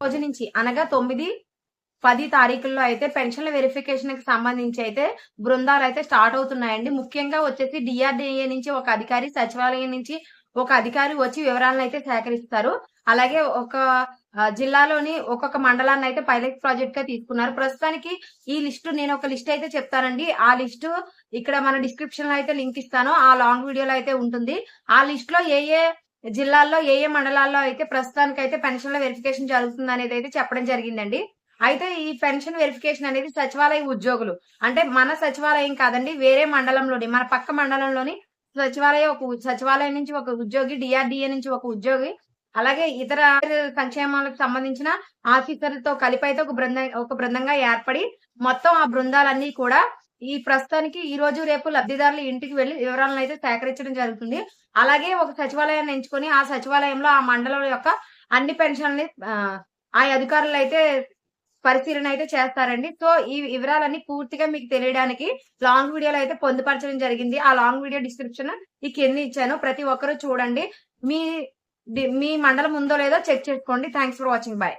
రోజు నుంచి అనగా తొమ్మిది పది తారీఖుల్లో అయితే పెన్షన్ల వెరిఫికేషన్కి సంబంధించి అయితే బృందాలు అయితే స్టార్ట్ అవుతున్నాయండి. ముఖ్యంగా వచ్చేసి డిఆర్డిఏ నుంచి ఒక అధికారి సచివాలయం నుంచి ఒక అధికారి వచ్చి వివరాలను అయితే సేకరిస్తారు. అలాగే ఒక జిల్లాలోని ఒక్కొక్క మండలాన్ని అయితే పైలట్ ప్రాజెక్ట్గా తీసుకున్నారు. ప్రస్తుతానికి ఈ లిస్టు నేను ఒక లిస్ట్ అయితే చెప్తానండి. ఆ లిస్టు ఇక్కడ మన డిస్క్రిప్షన్లో అయితే లింక్ ఇస్తాను. ఆ లాంగ్ వీడియోలో అయితే ఉంటుంది. ఆ లిస్ట్లో ఏ ఏ జిల్లాల్లో ఏ ఏ మండలాల్లో అయితే ప్రస్తుతానికి అయితే పెన్షన్ల వెరిఫికేషన్ జరుగుతుంది అనేది అయితే చెప్పడం జరిగిందండి. అయితే ఈ పెన్షన్ వెరిఫికేషన్ అనేది సచివాలయ ఉద్యోగులు అంటే మన సచివాలయం కాదండి వేరే మండలంలోని మన పక్క మండలంలోని సచివాలయ ఒక సచివాలయం నుంచి ఒక ఉద్యోగి డిఆర్డిఏ నుంచి ఒక ఉద్యోగి అలాగే ఇతర సంక్షేమాలకు సంబంధించిన ఆఫీసర్లతో కలిపి అయితే ఒక బృందం ఒక బృందంగా ఏర్పడి మొత్తం ఆ బృందాలన్నీ కూడా ఈ ప్రస్తుతానికి ఈ రోజు రేపు లబ్ధిదారులు ఇంటికి వెళ్ళి వివరాలను అయితే సేకరించడం జరుగుతుంది. అలాగే ఒక సచివాలయాన్ని ఎంచుకొని ఆ సచివాలయంలో ఆ మండలం యొక్క అన్ని పెన్షన్లని ఆ, అధికారులు అయితే పరిశీలన అయితే చేస్తారండి. సో ఈ వివరాలన్నీ పూర్తిగా మీకు తెలియడానికి లాంగ్ వీడియోలో అయితే పొందుపరచడం జరిగింది. ఆ లాంగ్ వీడియో డిస్క్రిప్షన్ ఈ కింద ఇచ్చాను ప్రతి ఒక్కరూ చూడండి. మీ మీ మండలం ఉందో లేదో చెక్ చేసుకోండి. Thanks for watching. బాయ్.